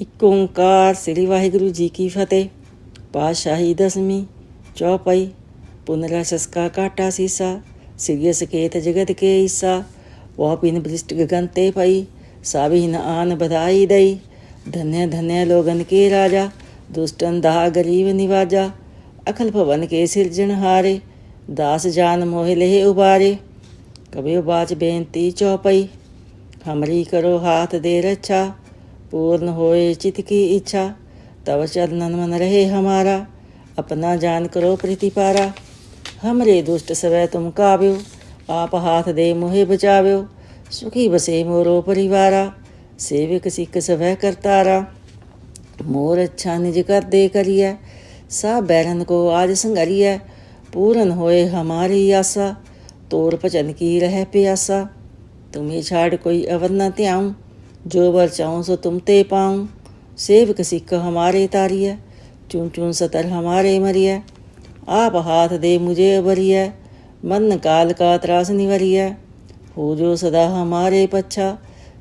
ਇੱਕ ਓੰਕਾਰ, ਸ੍ਰੀ ਵਾਹਿਗੁਰੂ ਜੀ ਕੀ ਫਤਿਹ। ਪਾਸ਼ਾਹੀ ਦਸਮੀ ਚੌਪਈ ਪੁਨਰਾ ਸਸਕਾ ਕਾਟਾ ਸੀਸਾ ਸਿਰਿਯ ਸਕੇਤ ਜਗਤ ਕੇ ਈਸਾ, ਵਾਹ ਪਿਨ ਬ੍ਰਿਸ਼ਟ ਗਗਨ ਤੇ ਪਈ, ਸਾਬਿਨ ਆਨ ਬਧਾਈ ਦਈ। ਧੰਨੇ ਧੰਨੇ ਲੋਗਨ ਕੇ ਰਾਜਾ, ਦੁਸ਼ਟਨ ਦਾ ਗਰੀਬ ਨਿਵਾਜਾ, ਅਖਲ ਭਵਨ ਕੇ ਸਿਰਜਣ ਹਾਰੇ, ਦਾਸ ਜਾਨ ਮੋਹਿ ਲੇਹ ਉਬਾਰੇ। ਕਬਿਓ ਬਾਚ ਬੇਨਤੀ ਚੌਪਈ, ਹਮਰੀ ਕਰੋ ਹਾਥ ਦੇ ਰੱਛਾ पूर्ण होए चित की इच्छा, तव चरणन मन रहे हमारा, अपना जान करो प्रतिपारा हमरे दुष्ट सवै तुम काव्यो, आप हाथ दे मोहे बचाव्यो सुखी बसे मोरो परिवारा, सेवक सिख सवै करतारा मोर अच्छा निज कर दे करिय सा बैरन को आज संगरिय, पूरन होए हमारी आशा, तोर भजन की रह प्यासा। तुम्हें छाड़ कोई अवर न त्याऊं जो वर चाहूं सो तुम ते पाऊं सेवक सिख हमारे तारिय चुन चुन सतर हमारे मरिय आप हाथ दे मुझे अबरिय मन काल का त्रास निवरिय हो जो सदा हमारे पच्छा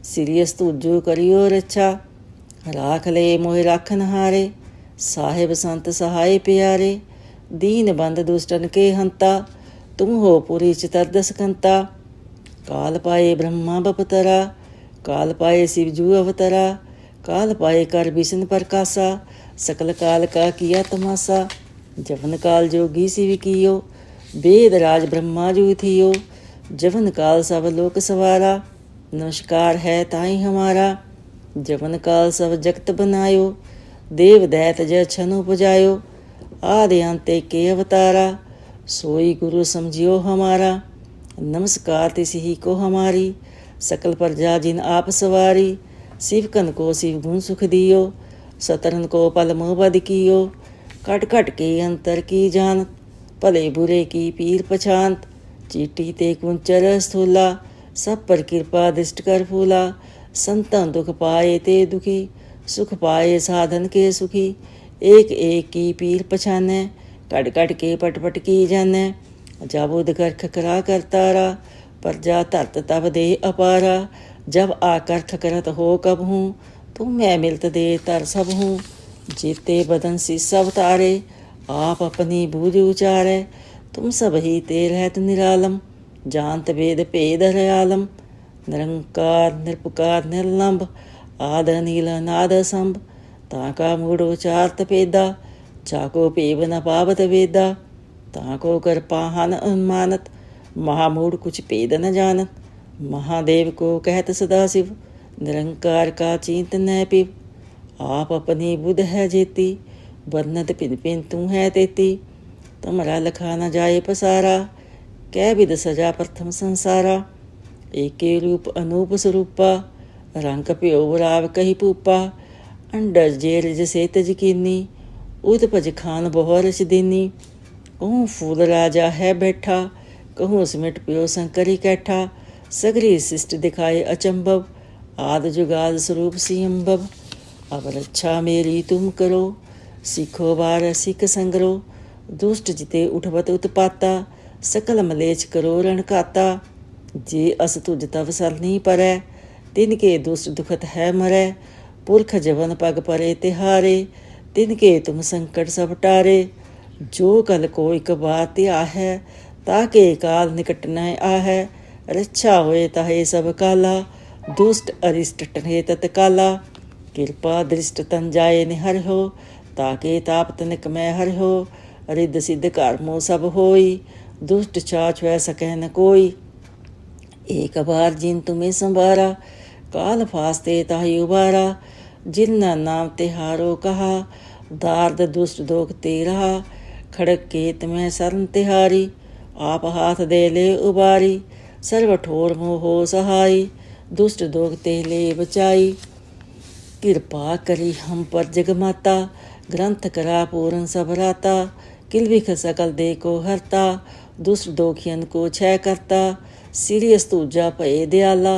सिरियस तुझो करियो रच्छा राख ले मोहि राखन हारे साहिब संत सहाय प्यारे दीन बंद दुष्टन के हंता तुम हो पुरी चितरदस कंता काल पाए ब्रह्मा बपतरा काल पाए शिवजू अवतरा काल पाए कर विष्णु प्रकाशा सकल काल का किया तमाशा जवन काल जोगी शिव कियो वेद राज ब्रह्मा जू थियो जवन काल सब लोक सवारा नमस्कार है ताई हमारा जवन काल सब जगत बनायो देव दैत जय छन उपजायो आदि अंते के अवतारा सोई गुरु समझियो हमारा नमस्कार तिस ही को हमारी सकल प्रजा जिन आप सवारी शिवकन को शिव गुण सुख दियो सतरन को पल मोह बद कियो कट कट के अंतर की जान भले बुरे की पीर पछांत चीटी ते कुंचर स्थूला सब पर कृपा दृष्ट कर फूला संतन दुख पाए ते दुखी सुख पाए साधन के सुखी एक एक की पीर पछाने कट कट के पट पट की जाने जाबुद कर खकरा कर तारा प्रजा धरत तब दे अपारा जब आकर खकरत हो कब हूँ तुम मैं मिलत दे तर सब हूँ जीते बदन सी सब तारे आप अपनी बूझ उचारे तुम सब ही ते रहत निरालम जानत वेद भेद हरयालम निरंकार निरपकार निर्लंब आद नील नाद संभ ताका मूढ़ उचारत पेदा जाको पेव न पावत वेदा ताको कर पाहन अनुमानत महामूढ़ कुछ पेद न जानत महादेव को कहत सदा शिव निरंकार का चिंत न पिव आप अपनी बुध है जेती वर्णत पिन पिन तू है तेती तुमरा लखा न जाए पसारा कै विद सजा प्रथम संसारा एके रूप अनूप स्वरूपा रंग प्यो राव कही पूपा अंडर जेर जसे तज कीनी उद भज खान बहु रच दीनी कहूँ फूल राजा है बैठा कहूँ सिमट प्यो शंकर ही कैठा सगरी शिष्ट दिखाए अचंभव आद जुगाद स्वरूप सियंभव अब रक्षा मेरी तुम करो सिखो बार सिख संगरो दुष्ट जिते उठवत उत्पाता सकल मलेच करो रणकाता जे अस तुझ तव सरनी परै तिनके दुष्ट दुखत है मरै पुरख जवन पग परे तिहारे तिनके तुम संकट सब टारे जो कल को एक बात आहे ताके काल निकट न आहे। रक्षा होए ताहे सब काला। दुष्ट अरिष्ट टने तत्काला। कृपा दृष्ट तन जाए निहर हो, ताके ताप तनिक मैं हर हो। रिद सिद्ध कर्मो सब होई, दुष्ट छाछ वह सकै न कोई। एक बार जिन तुम्हें संभारा काल फास्ते ताही उबारा। जिन्ना नाम तिहारो कहा, दार्द दुष्ट दोख ते रहा खड़क केत में शरण तिहारी। आप हाथ दे ले उबारी सर्व ठोर मोह सहाई, दुष्ट दोख ते ले बचाई। किरपा करी हम पर जगमाता, ग्रंथ करा पूरन सब राता किलविख सकल दे को हरता, दुष्ट दोखियन को छय करता, सीरियस तूजा भय दयाला,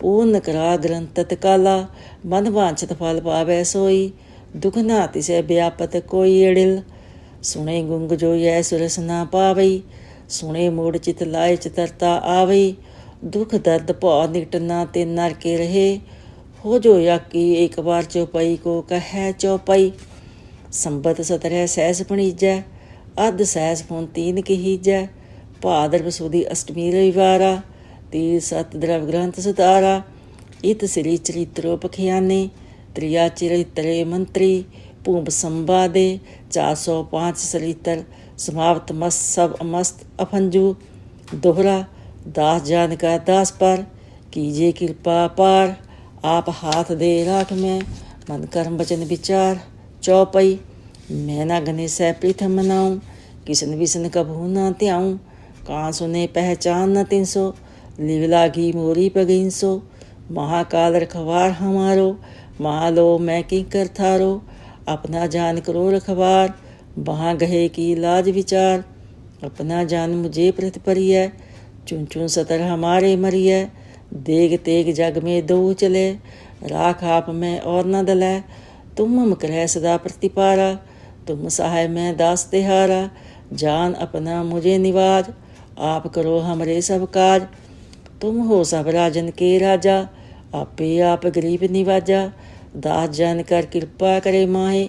पूर्ण करा ग्रंथ तत्काला, मन वांछत फल पावै सोई, दुख ना तिसे व्यापत कोई अड़िल सुने गुंग जो यह सुरस ना पावई ਸੁਣੇ ਮੋੜ ਚਿਤ ਲਾਏ ਚਿਤਰਤਾ ਆਵੇ ਦੁਖ ਦਰਦ ਭਉ ਨਿਕਟਨਾ ਤੇ ਨਰ ਕੇ ਰਹੇ। ਹੋ ਜੋ ਯਾਕੀ ਇੱਕ ਵਾਰ ਚੋਪਈ ਕੋ ਕਹੈ ਚੋਪਈ। ਸੰਬਤ ਸਤਰਹਿ ਸਹਿਸ ਪਣੀਜੈ, ਅਧ ਸਹਿਸ ਫੋਨ ਤੀਨ ਕਹੀਜੈ। ਭਾਦਰ ਬਸੂਦੀ ਅਸ਼ਟਮੀ ਰਵਿਵਾਰਾ ਤੀ ਸਤ ਦਰਵ ਗ੍ਰੰਥ ਸਤਾਰਾ। ਇਤ ਸ੍ਰੀ ਚਰਿਤ੍ਰੋ ਪਖਿਆਨੇ, ਤ੍ਰਿਆ ਚਰਿਤਰੇ ਮੰਤਰੀ, ਭੂਮ ਸੰਵਾਦੇ 405 ਸਲੀਤਰ समाप्त मस्त सब मस्त अफंजू दोहरा, दास जान का दास पर कीजिए कृपा पार, आप हाथ दे राख में, मन कर्म वचन विचार, चौपई। मैं ना गणेश पृथम मनाऊँ, किसन विसन कभू ना त्याऊँ कहाँ सुने पहचान न तीन सो लिवला घी मोरी पगीन सो महाकाल रखवार हमारो महालो मैं किंकर थारो, अपना जान करो रखवार। वहाँ गहे की लाज विचार, अपना जान मुझे प्रतिपरिय चुन चुन सतर हमारे मरिय देग तेग जग में दो चले, राख आप में और न दलै, तुम मम करह सदा प्रतिपारा, तुम सहाय मैं दास तिहारा, जान अपना मुझे निवाज आप करो हमरे सब काज, तुम हो सब राजन के राजा, आपे आप गरीब निवाजा, दास जन कर कृपा करे माहे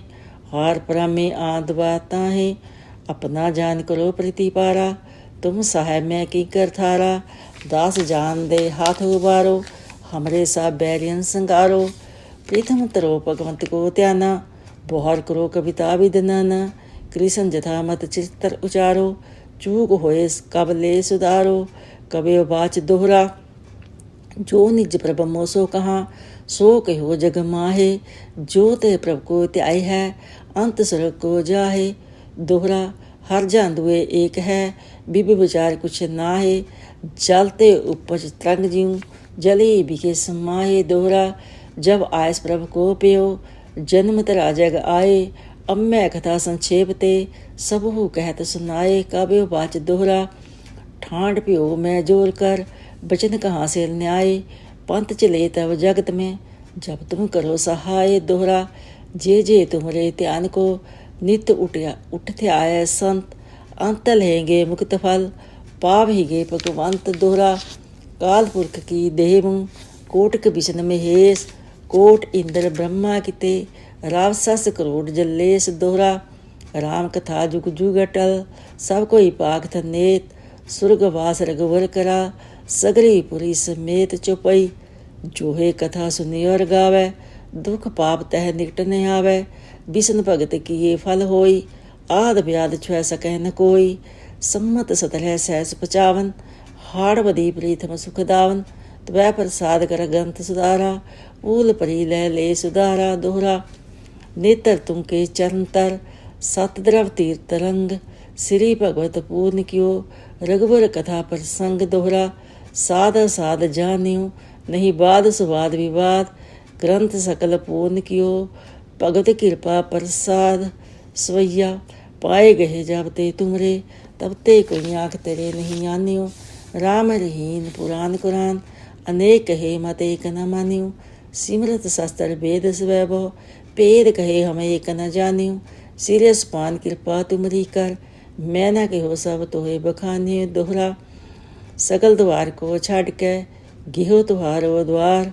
हार परामे आंद बाता है अपना जान करो प्रतिपारा तुम सहाय मैं की कर थारा। दास जान दे हाथ उबारो। हमरे सा बैरियन संगारो। प्रीतम तरो भगवंत को त्याना। बोहर करो कविता विदनाना कृष्ण जथा मत चित्र उचारो। चूक होए कबले सुधारो। कवे वाच दोहरा। जो निज प्रभ मोसो कहाँ, सो कहो जग माहे। जो ते प्रभ को त्याय है ਅੰਤ ਸਰਲ ਕੋ ਜਾਹੇ, ਦੋਹਰਾ ਹਰ ਜਾਂਦੂਏ ਏਕ ਹੈ, ਬਿਬਿ ਵਿਚਾਰ ਕੁਛ ਨਾ ਹੈ ਜਲ ਤੇ ਉਪਜ ਤਰੰਗ ਜਿਉ, ਜਲੇ ਬਿਕੇ ਸਮਾਏ ਦੋਹਰਾ, ਜਬ ਆਇਸ ਪ੍ਰਭ ਕੋ ਪਿਓ, ਜਨਮ ਤਰਾ ਜਗ ਆਏ, ਅਮੈ ਕਥਾ ਸੰਖੇਪ ਤੇ, ਸਭੂ ਕਹਿਤ ਸੁਨਾਏ ਕਾਬਿਓ ਬਾਚ ਦੋਹਰਾ ਠਾਂਡ ਭਿਓ ਮੈਂ ਜੋਰ ਕਰ, ਬਚਨ ਕਹਾ ਸੇ ਨਿਆਏ, ਪੰਥ ਚਲੇ ਤਵ ਜਗਤ ਮੈਂ, ਜਬ ਤੁਮ ਕਰੋ ਸਹਾਏ ਦੋਹਰਾ जे जे तुमरे ध्यान को नित उठया उठते आए संत, अंत लेंगे मुक्त फल पावहिगे भगवंत दोहरा। काल पुरख की देव कोटक विष्ण महेश, कोट इंद्र ब्रह्मा किते राव सस करोड़ जल्लेस दोहरा। राम कथा जुग जुग अटल, सब कोई पाक थनेत सुर्गवास रघुवर करा, सगरी पुरी समेत चुपई। जोहे कथा सुनी और गावे ਦੁਖ ਪਾਪ ਤਹਿ ਨਿਕਟ ਨ ਆਵੇ। ਬਿਸਨ ਭਗਤ ਕੀਏ ਫਲ ਹੋਈ, ਆਦ ਬਿਆਦ ਛੁਐ ਸਕੈ ਨ ਕੋਈ। ਸੰਮਤ ਸਤਲੈ ਸਹਿਸ ਪਚਾਵਨ ਹਾੜ ਵਦੀ ਪ੍ਰੀਤਮ ਸੁਖਦਾਵਨ ਤਵੈ ਪ੍ਰਸਾਦ ਕਰ ਗੰਤ ਸੁਧਾਰਾ, ਊਲ ਪਰੀ ਲੈ ਲੈ ਸੁਧਾਰਾ ਦੋਹਰਾ। ਨੇਤਰ ਤੁਮ ਕੇ ਚਰਨ ਤਰ ਸਤ ਦਰਵ ਤੀਰ ਤਰੰਗ ਸ੍ਰੀ ਭਗਵਤ ਪੂਰਨ ਕਿਓ ਰਗਵਰ ਕਥਾ ਪ੍ਰਸੰਗ ਦੋਹਰਾ। ਸਾਧ ਸਾਧ ਜਾਣਿਓ, ਨਹੀਂ ਬਾਦ ਸੁਵਾਦ ਵਿਵਾਦ। ग्रंथ सकल पूर्ण कियो भगत कृपा प्रसाद सवैया पाए गए जब ते तुमरे तब ते कोई आंख तेरे नहीं आनियो राम रहीन पुराण कुरान अनेक कहे मत एक न मानियो सिमरत शस्त्र वेद स्वैभव पेद कहे हम एक न जानियो सिरस पान कृपा तुमरी कर मैं न कहो सब तोहे बखानियो दोहरा सकल द्वार को छाड़ के गिहो तुहारो द्वार